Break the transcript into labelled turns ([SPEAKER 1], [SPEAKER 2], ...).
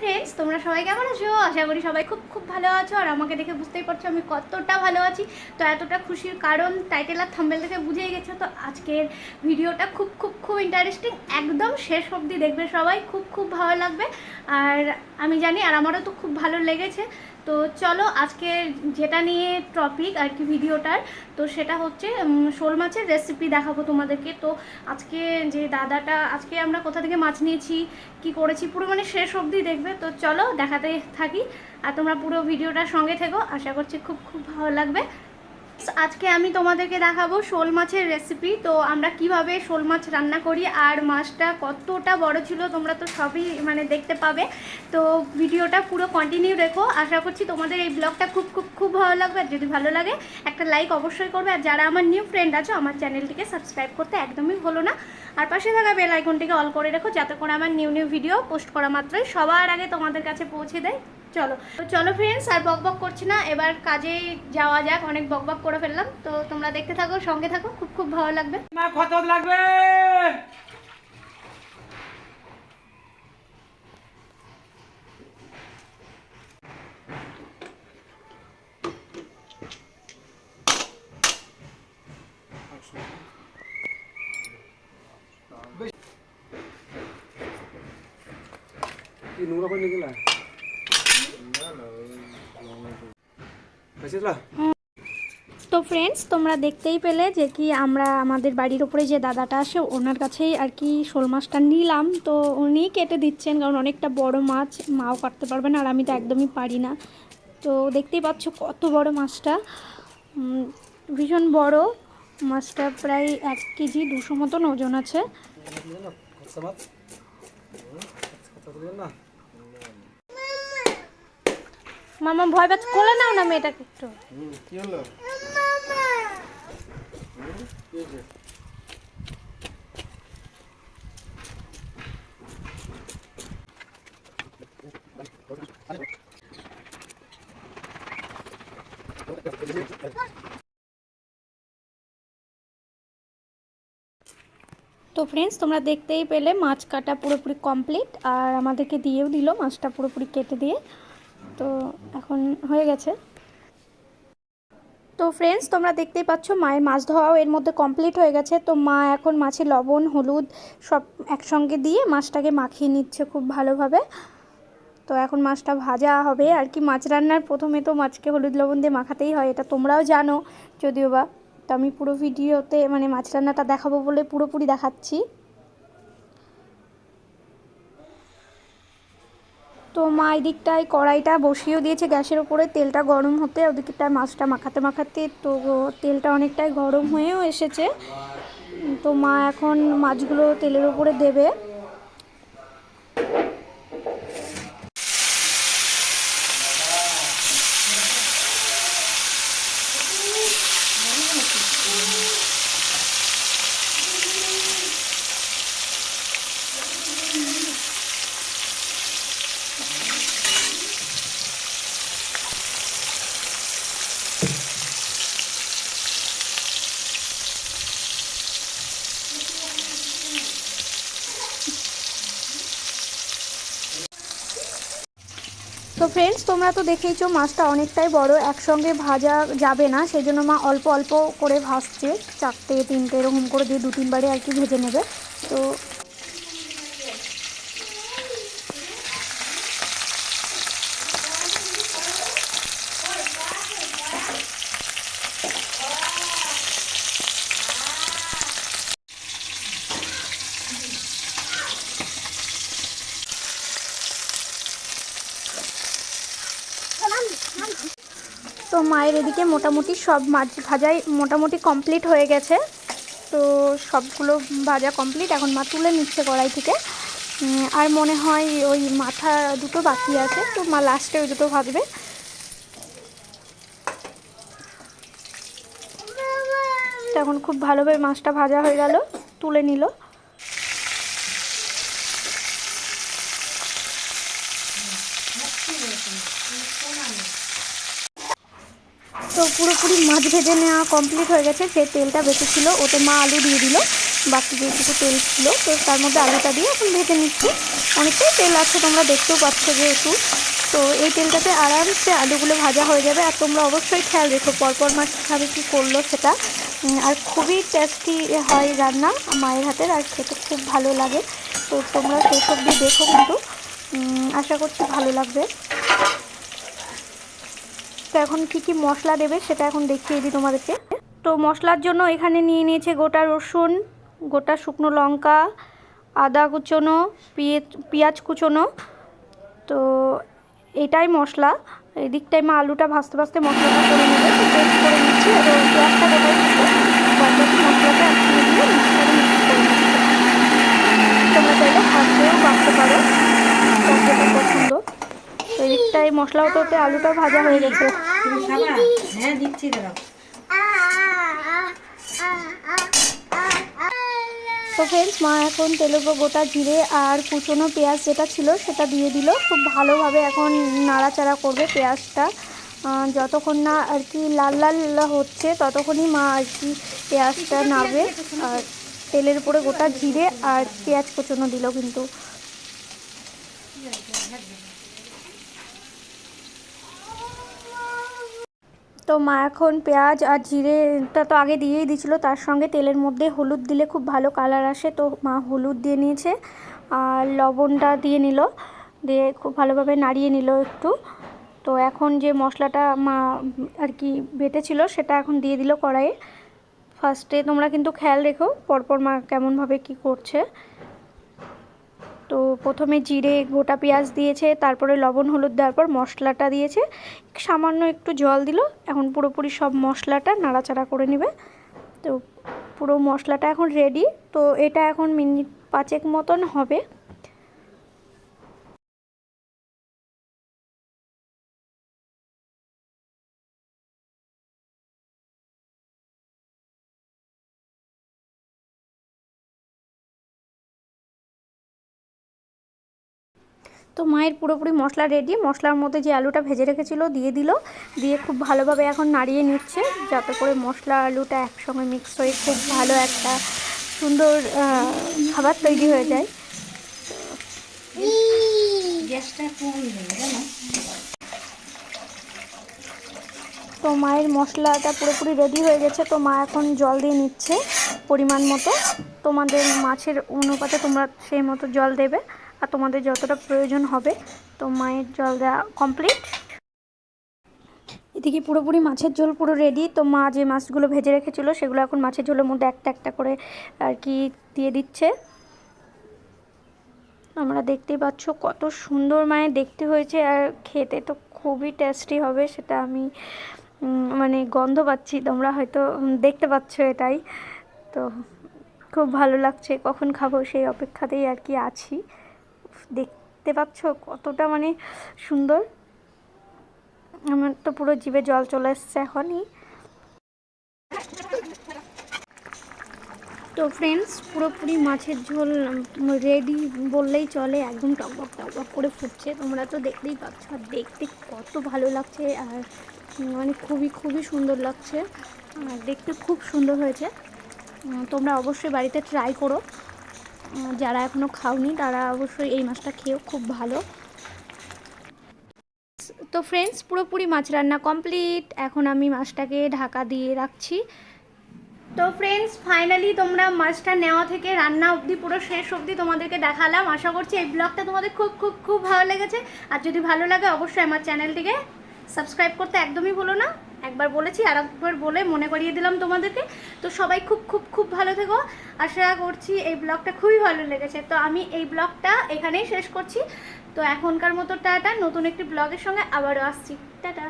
[SPEAKER 1] Friends তোমরা সবাই কেমন আছো? আশা করি সবাই খুব খুব ভালো আছো, আর আমাকে দেখে বুঝতেই পারছ আমি কতটা ভালো আছি। তো এতটা খুশির কারণ টাইটেল আর থাম্বেল দেখে বুঝেই গেছো, তো আজকের ভিডিওটা খুব খুব খুব ইন্টারেস্টিং একদম শেষ অবধি দেখবে সবাই, খুব খুব ভালো লাগবে। আর আমি জানি আর আমারও তো খুব ভালো লেগেছে। তো চলো আজকে যেটা নিয়ে টপিক আর কি ভিডিওটার, তো সেটা হচ্ছে শোল মাছের রেসিপি দেখাবো তোমাদেরকে। তো আজকে যে দাদাটা, আজকে আমরা কোথা থেকে মাছ নিয়েছি, কি করেছি, পুরো মানে শেষ অবধি দেখবে। তো চলো দেখাতে থাকি। আর তোমরা পুরো ভিডিওটার সঙ্গে থেকো। আশা করছি খুব খুব ভালো লাগবে। আজকে আমি তোমাদেরকে দেখাবো শোল মাছের রেসিপি তো আমরা কীভাবে শোল মাছ রান্না করি আর মাছটা কতটা বড় ছিল তোমরা তো সবই মানে দেখতে পাবে। তো ভিডিওটা পুরো কন্টিনিউ রেখো। আশা করছি তোমাদের এই ব্লগটা খুব খুব খুব ভালো লাগবে। আর যদি ভালো লাগে, একটা লাইক অবশ্যই করবে। আর যারা আমার নিউ ফ্রেন্ড আছো, আমার চ্যানেলটিকে সাবস্ক্রাইব করতে একদমই ভুলো না। আর পাশে থাকা বেল আইকনটিকে অল করে রেখো, যাতে করে আমার নিউ নিউ ভিডিও পোস্ট করা মাত্রই সবার আগে তোমাদের কাছে পৌঁছে দেয়। চলো। তো চলো ফ্রেন্ডস আর বক বক করছি না। এবার কাজে যাওয়া যাক অনেক বক বক করে ফেললাম। তো তোমরা দেখতে থাকো সঙ্গে থাকো খুব খুব ভালো লাগবে।
[SPEAKER 2] না কত লাগবে? কি নোংরা করে নিয়ে গেলা?
[SPEAKER 1] তো ফ্রেন্ডস তোমরা দেখতেই পেলে যে কি আমরা আমাদের বাড়ির ওপরে যে দাদাটা আসে ওনার কাছেই আর কি শোল মাছটা নিলাম তো উনি কেটে দিচ্ছেন কারণ অনেকটা বড় মাছ মাও কাটতে পারবে না আর আমি তো একদমই পারি না তো দেখতেই পাচ্ছ কত বড় মাছটা ভীষণ বড় মাছটা প্রায় এক কেজি দুশো মতন ওজন আছে
[SPEAKER 2] খরচা মাছ কথা বলবেন না
[SPEAKER 1] মামা ভয় পাচ্ছে কোলে নাও না মেয়েটাকে একটু।
[SPEAKER 2] কি হলো?
[SPEAKER 1] তো ফ্রেন্ডস তোমরা দেখতেই পেলে মাছ কাটা পুরোপুরি কমপ্লিট আর আমাদেরকে দিয়েও দিল মাছটা পুরোপুরি কেটে দিয়ে। তো এখন হয়ে গেছে। তো ফ্রেন্ডস তোমরা দেখতেই পাচ্ছ মায়ের মাছ ধোয়াও এর মধ্যে কমপ্লিট হয়ে গেছে। তো মা এখন মাছে লবণ, হলুদ সব একসঙ্গে দিয়ে মাছটাকে মাখিয়ে নিচ্ছে খুব ভালোভাবে। তো এখন মাছটা ভাজা হবে। আর কি মাছ রান্নার প্রথমে তো মাছকে হলুদ লবণ দিয়ে মাখাতেই হয়, এটা তোমরাও জানো। যদিও বা, তো আমি পুরো ভিডিওতে মানে মাছ রান্নাটা দেখাবো বলে পুরোপুরি দেখাচ্ছি। তো মা এদিকটায় কড়াইটা বসিয়েও দিয়েছে, গ্যাসের ওপরে তেলটা গরম হতে ওদিকটায় মাছটা মাখাতে মাখাতে, তো তেলটা অনেকটাই গরম হয়েও এসেছে। তো মা এখন মাছগুলো তেলের উপরে দেবে। তো ফ্রেন্ডস তোমরা তো দেখেইছো মাছটা অনেকটাই বড়, একসঙ্গে ভাজা যাবে না সেই জন্য মা অল্প অল্প করে ভাজছে, চারটে, তিনটে, এরকম করে দিয়ে দু তিনবারে আর কি ভেজে নেবে। তো তো মায়ের এদিকে মোটামুটি সব মাছ ভাজাই মোটামুটি কমপ্লিট হয়ে গেছে। তো সবগুলো ভাজা কমপ্লিট এখন মা তুলে নিচ্ছে কড়াই থেকে। আর মনে হয় ওই মাথা দুটো বাকি আছে, তো মা লাস্টে ওই দুটো ভাজবে। এখন খুব ভালোভাবে মাছটা ভাজা হয়ে গেল, তুলে নিল। তো পুরোপুরি মাছ ভেজে নেওয়া কমপ্লিট হয়ে গেছে। যে তেলটা বেঁচেছিল, ওতে মা আলু দিয়ে দিল। বাকি যেটুকু তেল ছিল, তো তার মধ্যে আলুটা দিয়ে এখন ভেজে নিচ্ছি। অনেকটাই তেল আছে, তোমরা দেখতেও পাচ্ছ যেহেতু। তো এই তেলটাতে আরামসে আলুগুলো ভাজা হয়ে যাবে। আর তোমরা অবশ্যই খেয়াল রেখো, পরপর মাছ কীভাবে কী করল সেটা। আর খুবই টেস্টি হয় রান্না মায়ের হাতের, আর খেতে খুব ভালো লাগে। তো তোমরা সেই সব দিয়ে দেখো কিন্তু। আশা করছি ভালো লাগবে। তো এখন কি কি মশলা দেবে সেটা এখন দেখিয়ে দিই তোমাদেরকে। তো মশলার জন্য এখানে নিয়ে নিয়েছে গোটা রসুন, গোটা শুকনো লঙ্কা, আদা কুচোনো পেঁয়াজ কুচোনো। তো এটাই মশলা। এই দিকটায় মা আলুটা ভাজতে ভাজতে মশলাটা করে নেবে। করে তোমরা চাইলে দিয়েও বাঁচতে পারো। পছন্দ তো এই মশলা হতে আলুটাও ভাজা হয়ে গেছে।
[SPEAKER 3] হ্যাঁ দিচ্ছি
[SPEAKER 1] তো ফ্রেন্ডস মা এখন তেলের উপর গোটা জিরে আর কুচনো পেঁয়াজ যেটা ছিল সেটা দিয়ে দিল। খুব ভালোভাবে এখন নাড়াচাড়া করবে পেঁয়াজটা। যতক্ষণ না আর কি লাল লাল হচ্ছে ততক্ষণই মা আর কি পেঁয়াজটা নাড়বে। আর তেলের উপরে গোটা জিরে আর পেঁয়াজ কুচনো দিল কিন্তু। তো মা এখন পেঁয়াজ আর জিরেটা তো আগে দিয়েই দিয়েছিল, তার সঙ্গে তেলের মধ্যে হলুদ দিলে খুব ভালো কালার আসে। তো মা হলুদ দিয়ে নিয়েছে আর লবণটা দিয়ে নিল, দিয়ে খুব ভালোভাবে নাড়িয়ে নিল একটু। তো এখন যে মশলাটা মা আর কি বেটেছিল সেটা এখন দিয়ে দিল কড়াইয়ে। ফার্স্টে তোমরা কিন্তু খেয়াল রেখো, পরপর মা কেমনভাবে কি করছে। প্রথমে জিরে, গোটা পেঁয়াজ দিয়েছে, তারপরে লবণ, হলুদ দেওয়ার পর মশলাটা দিয়েছে। সামান্য একটু জল দিল, এখন পুরোপুরি সব মশলাটা নাড়াচাড়া করে নেবে। তো পুরো মশলাটা এখন রেডি তো এটা এখন মিনিট পাঁচেক মতন হবে। তো মায়ের পুরোপুরি মশলা রেডি মশলার মধ্যে যে আলুটা ভেজে রেখেছিল দিয়ে দিল। দিয়ে খুব ভালোভাবে এখন নাড়িয়ে নিচ্ছে যাতে করে মশলা আলুটা একসঙ্গে মিক্স হয়ে খুব ভালো একটা সুন্দর খাবার তৈরি হয়ে যায়।
[SPEAKER 3] গ্যাসটা
[SPEAKER 1] তো মায়ের মশলাটা পুরোপুরি রেডি হয়ে গেছে তো মা এখন জল দিয়ে নিচ্ছে পরিমাণ মতো। তোমাদের মাছের অনুপাতে তোমরা সেই মতো জল দেবে। আর তোমাদের যতটা প্রয়োজন হবে, তো মায়ের জল দেওয়া কমপ্লিট এদিকে পুরোপুরি মাছের ঝোল পুরো রেডি তো মা যে মাছগুলো ভেজে রেখেছিলো, সেগুলো এখন মাছের ঝোলের মধ্যে একটা একটা করে আর কি দিয়ে দিচ্ছে। আমরা দেখতেই পাচ্ছ কত সুন্দর মানে দেখতে হয়েছে, আর খেতে তো খুবই টেস্টি হবে, সেটা আমি মানে গন্ধ পাচ্ছি, তোমরা হয়তো দেখতে পাচ্ছ এটাই। তো খুব ভালো লাগছে, কখন খাব সেই অপেক্ষাতেই আর কি আছি। দেখতে পাচ্ছ কতটা মানে সুন্দর। আমার তো পুরো জিভে জল চলে এসছে এখনই। তো ফ্রেন্ডস পুরোপুরি মাছের ঝোল রেডি বললেই চলে, একদম টকবক টকবক করে ফুটছে। তোমরা তো দেখতেই পাচ্ছ, আর দেখতে কত ভালো লাগছে, আর মানে খুবই খুবই সুন্দর লাগছে। আর দেখতে খুব সুন্দর হয়েছে। তোমরা অবশ্যই বাড়িতে ট্রাই করো। যারা এখনও খাওনি, তারা অবশ্যই এই মাছটা খেয়েও খুব ভালো। তো ফ্রেন্ডস পুরোপুরি মাছ রান্না কমপ্লিট এখন আমি মাছটাকে ঢাকা দিয়ে রাখছি। তো ফ্রেন্ডস ফাইনালি তোমরা মাছটা নেওয়া থেকে রান্না অবধি পুরো শেষ অবধি তোমাদেরকে দেখালাম। আশা করছি এই ব্লগটা তোমাদের খুব খুব খুব ভালো লেগেছে। আর যদি ভালো লাগে, অবশ্যই আমার চ্যানেলটিকে সাবস্ক্রাইব করতে একদমই ভুলো না। একবার বলেছি আর একবার বলে মনে করিয়ে দিলাম তোমাদেরকে। তো সবাই খুব খুব খুব ভালো থেকো। আশা করছি এই ব্লগটা খুবই ভালো লেগেছে। তো আমি এই ব্লগটা এখানেই শেষ করছি। তো এখনকার মতো টাটা। নতুন একটি ব্লগের সঙ্গে আবারও আসছি। টাটা।